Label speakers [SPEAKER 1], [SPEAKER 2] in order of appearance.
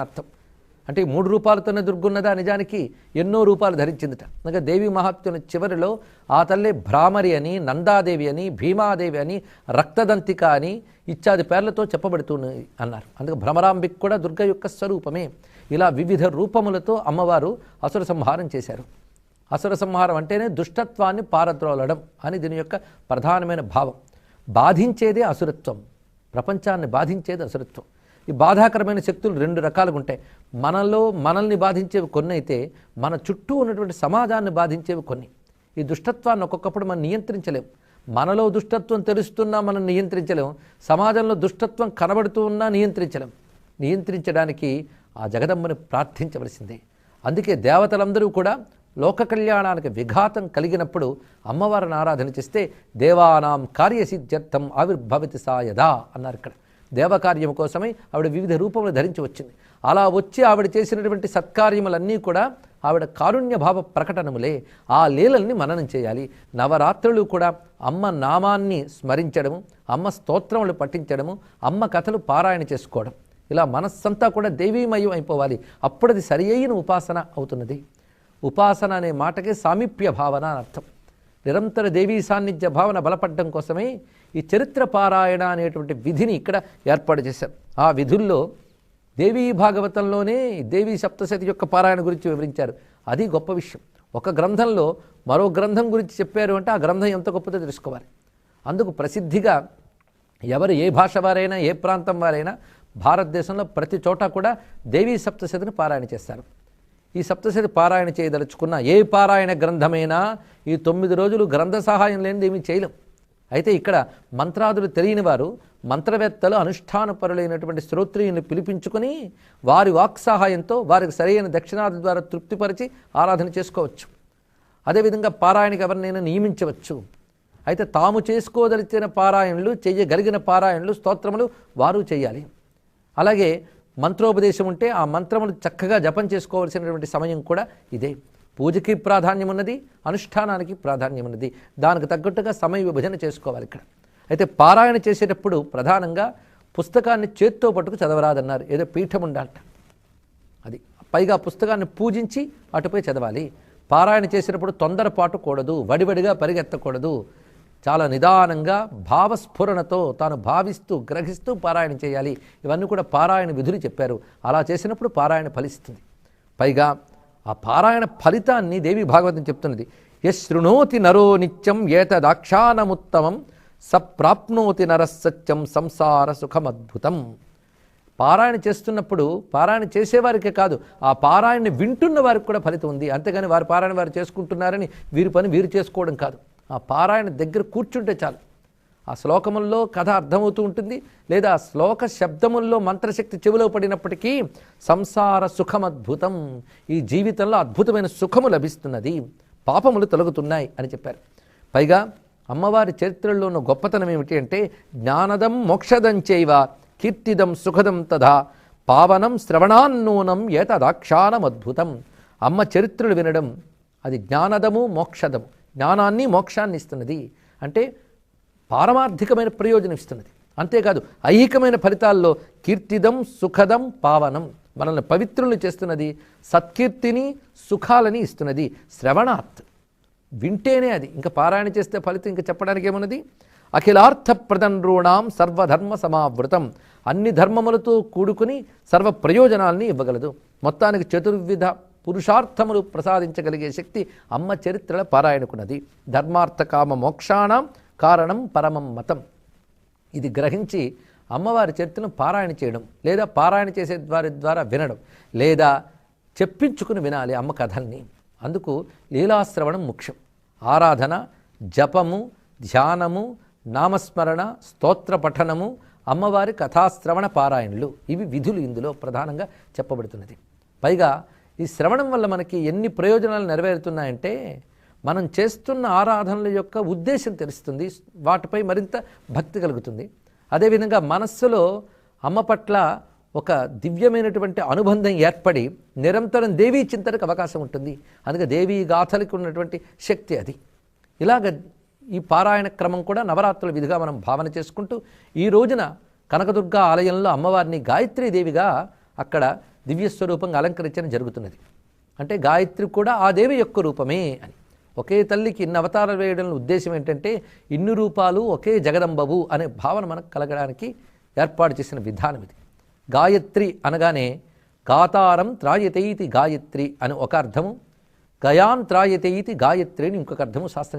[SPEAKER 1] అర్థం. అంటే మూడు రూపాలతోనే దుర్గున్నదా నిజానికి? ఎన్నో రూపాలు ధరించిందిట. అనగా దేవి మహాత్మ్యుల చివరిలో ఆ తల్లే భ్రామరి అని నందాదేవి అని భీమాదేవి అని రక్తదంతిక అని ఇత్యాది పేర్లతో చెప్పబడుతున్నాయి అన్నారు. అందుకే భ్రమరాంబిక్ కూడా దుర్గ యొక్క స్వరూపమే. ఇలా వివిధ రూపములతో అమ్మవారు అసుర సంహారం చేశారు. అసుర సంహారం అంటేనే దుష్టత్వాన్ని పారద్రోలడం అని దీని యొక్క ప్రధానమైన భావం. బాధించేదే అసురత్వం. ప్రపంచాన్ని బాధించేది అసురత్వం. ఈ బాధాకరమైన శక్తులు రెండు రకాలుగా ఉంటాయి. మనలో మనల్ని బాధించేవి కొన్ని అయితే మన చుట్టూ ఉన్నటువంటి సమాజాన్ని బాధించేవి కొన్ని. ఈ దుష్టత్వాన్ని ఒక్కొక్కప్పుడు మనం నియంత్రించలేం. మనలో దుష్టత్వం తెలుస్తున్నా మనం నియంత్రించలేం. సమాజంలో దుష్టత్వం కనబడుతూ ఉన్నా నియంత్రించలేం. నియంత్రించడానికి ఆ జగదమ్మని ప్రార్థించవలసిందే. అందుకే దేవతలందరూ కూడా లోక కళ్యాణానికి విఘాతం కలిగినప్పుడు అమ్మవారిని ఆరాధన చేస్తే దేవానాం కార్యసిద్ధ్యర్థం ఆవిర్భవతి సాయదా అన్నారు ఇక్కడ. దేవకార్యం కోసమై ఆవిడ వివిధ రూపములు ధరించి వచ్చింది. అలా వచ్చి ఆవిడ చేసినటువంటి సత్కార్యములన్నీ కూడా ఆవిడ కారుణ్య భావ ప్రకటనములే. ఆ లీలల్ని మననం చేయాలి. నవరాత్రులు కూడా అమ్మ నామాన్ని స్మరించడము అమ్మ స్తోత్రములు పఠించడము అమ్మ కథలు పారాయణ చేసుకోవడం. ఇలా మనస్సంతా కూడా దేవీమయం అయిపోవాలి. అప్పుడది సరి అయిన ఉపాసన అవుతున్నది. ఉపాసన అనే మాటకే సామీప్య భావన అర్థం. నిరంతర దేవీ సాన్నిధ్య భావన బలపడడం కోసమే ఈ చరిత్ర పారాయణ అనేటువంటి విధిని ఇక్కడ ఏర్పాటు చేశారు. ఆ విధుల్లో దేవీ భాగవతంలోనే దేవీ సప్తశతి యొక్క పారాయణ గురించి వివరించారు. అది గొప్ప విషయం. ఒక గ్రంథంలో మరో గ్రంథం గురించి చెప్పారు అంటే ఆ గ్రంథం ఎంత గొప్పదో తెలుసుకోవాలి. అందుకు ప్రసిద్ధిగా ఎవరు ఏ భాష వారైనా ఏ ప్రాంతం వారైనా భారతదేశంలో ప్రతి చోట కూడా దేవీ సప్తశతిని పారాయణ చేస్తారు. ఈ సప్తశతి పారాయణ చేయదలుచుకున్న ఏ పారాయణ గ్రంథమైనా ఈ తొమ్మిది రోజులు గ్రంథ సహాయం లేనిది ఏమీ చేయలేం. అయితే ఇక్కడ మంత్రాదులు తెలియని వారు మంత్రవేత్తలు అనుష్ఠానపరులైనటువంటి శ్రోత్రియుని పిలిపించుకొని వారి వాక్ సహాయంతో వారికి సరైన దక్షిణాది ద్వారా తృప్తిపరిచి ఆరాధన చేసుకోవచ్చు. అదేవిధంగా పారాయణకి ఎవరినైనా నియమించవచ్చు. అయితే తాము చేసుకోదలిచిన పారాయణలు చేయగలిగిన పారాయణలు స్తోత్రములు వారు చేయాలి. అలాగే మంత్రోపదేశం ఉంటే ఆ మంత్రములు చక్కగా జపం చేసుకోవాల్సినటువంటి సమయం కూడా ఇదే. పూజకి ప్రాధాన్యం ఉన్నది అనుష్ఠానానికి ప్రాధాన్యం ఉన్నది దానికి తగ్గట్టుగా సమయ విభజన చేసుకోవాలి ఇక్కడ. అయితే పారాయణ చేసేటప్పుడు ప్రధానంగా పుస్తకాన్ని చేత్తో పట్టుకు చదవరాదన్నారు. ఏదో పీఠం ఉండాలట. అది పైగా పుస్తకాన్ని పూజించి అటుపై చదవాలి. పారాయణ చేసినప్పుడు తొందరపాటు కూడదు వడివడిగా పరిగెత్తకూడదు. చాలా నిదానంగా భావస్ఫురణతో తాను భావిస్తూ గ్రహిస్తూ పారాయణ చేయాలి. ఇవన్నీ కూడా పారాయణ విధులు చెప్పారు. అలా చేసినప్పుడు పారాయణ ఫలిస్తుంది. పైగా ఆ పారాయణ ఫలితాన్ని దేవి భాగవతం చెప్తున్నది. యశృణోతి నరో నిత్యం ఏతదాక్షానముత్తమం సప్రాప్నోతి నరసత్యం సంసార సుఖమద్భుతం. పారాయణ చేస్తున్నప్పుడు పారాయణ చేసేవారికే కాదు ఆ పారాయణని వింటున్న వారికి కూడా ఫలితం ఉంది. అంతేగాని వారి పారాయణ వారు చేసుకుంటున్నారని వీరి పని వీరు చేసుకోవడం కాదు. ఆ పారాయణ దగ్గర కూర్చుంటే చాలు. ఆ శ్లోకముల్లో కథ అర్థమవుతూ ఉంటుంది. లేదా శ్లోక శబ్దముల్లో మంత్రశక్తి చెవిలో పడినప్పటికీ సంసార సుఖమద్భుతం. ఈ జీవితంలో అద్భుతమైన సుఖము లభిస్తున్నది. పాపములు తొలగుతున్నాయి అని చెప్పారు. పైగా అమ్మవారి చరిత్రలో ఉన్న గొప్పతనం ఏమిటి అంటే జ్ఞానదం మోక్షదం చైవ కీర్తిదం సుఖదం తథా పావనం శ్రవణాన్నూనం ఏతదాక్షానమద్భుతం అమ్మ చరిత్రలు వినడం అది జ్ఞానదము మోక్షదము. జ్ఞానాన్ని మోక్షాన్ని ఇస్తున్నది. అంటే పారమార్థికమైన ప్రయోజనం ఇస్తున్నది. అంతేకాదు ఐహికమైన ఫలితాల్లో కీర్తిదం సుఖదం పావనం. మనల్ని పవిత్రులు చేస్తున్నది సత్కీర్తిని సుఖాలని ఇస్తున్నది. శ్రవణాత్. వింటేనే అది. ఇంకా పారాయణ చేస్తే ఫలితం ఇంకా చెప్పడానికి ఏమున్నది? అఖిలార్థ ప్రదండ్రూణాం సర్వధర్మ సమావృతం. అన్ని ధర్మములతో కూడుకుని సర్వ ప్రయోజనాల్ని ఇవ్వగలదు. మొత్తానికి చతుర్విధ పురుషార్థములు ప్రసాదించగలిగే శక్తి అమ్మ చరిత్రల పారాయణకున్నది. ధర్మార్థకామ మోక్షాణం కారణం పరమం మతం. ఇది గ్రహించి అమ్మవారి చరిత్రను పారాయణ చేయడం లేదా పారాయణ చేసే వారి ద్వారా వినడం లేదా చెప్పించుకుని వినాలి అమ్మ కథల్ని. అందుకు లీలాశ్రవణం ముఖ్యం. ఆరాధన జపము ధ్యానము నామస్మరణ స్తోత్ర పఠనము అమ్మవారి కథాశ్రవణ పారాయణలు. ఇవి విధులు ఇందులో ప్రధానంగా చెప్పబడుతున్నది. పైగా ఈ శ్రవణం వల్ల మనకి ఎన్ని ప్రయోజనాలు నెరవేరుతున్నాయంటే మనం చేస్తున్న ఆరాధనల యొక్క ఉద్దేశం తెలుస్తుంది వాటిపై మరింత భక్తి కలుగుతుంది. అదేవిధంగా మనస్సులో అమ్మ పట్ల ఒక దివ్యమైనటువంటి అనుబంధం ఏర్పడి నిరంతరం దేవీ చింతనకు అవకాశం ఉంటుంది. అందుకే దేవీ గాథలకు ఉన్నటువంటి శక్తి అది. ఇలాగ ఈ పారాయణ క్రమం కూడా నవరాత్రుల విధిగా మనం భావన చేసుకుంటూ ఈ రోజున కనకదుర్గ ఆలయంలో అమ్మవారిని గాయత్రీదేవిగా అక్కడ దివ్యస్వరూపంగా అలంకరించడం జరుగుతున్నది. అంటే గాయత్రి కూడా ఆ దేవి యొక్క రూపమే అని. ఒకే తల్లికి ఇన్ని అవతారాలు వేయడం ఉద్దేశం ఏంటంటే ఇన్ని రూపాలు ఒకే జగదంబవు అనే భావన మనకు కలగడానికి ఏర్పాటు చేసిన విధానం ఇది. గాయత్రి అనగానే గాతారం త్రాయతే గాయత్రి అని ఒక అర్థము గయాన్ త్రాయతే గాయత్రి అని ఇంకొక అర్థము శాస్త్రం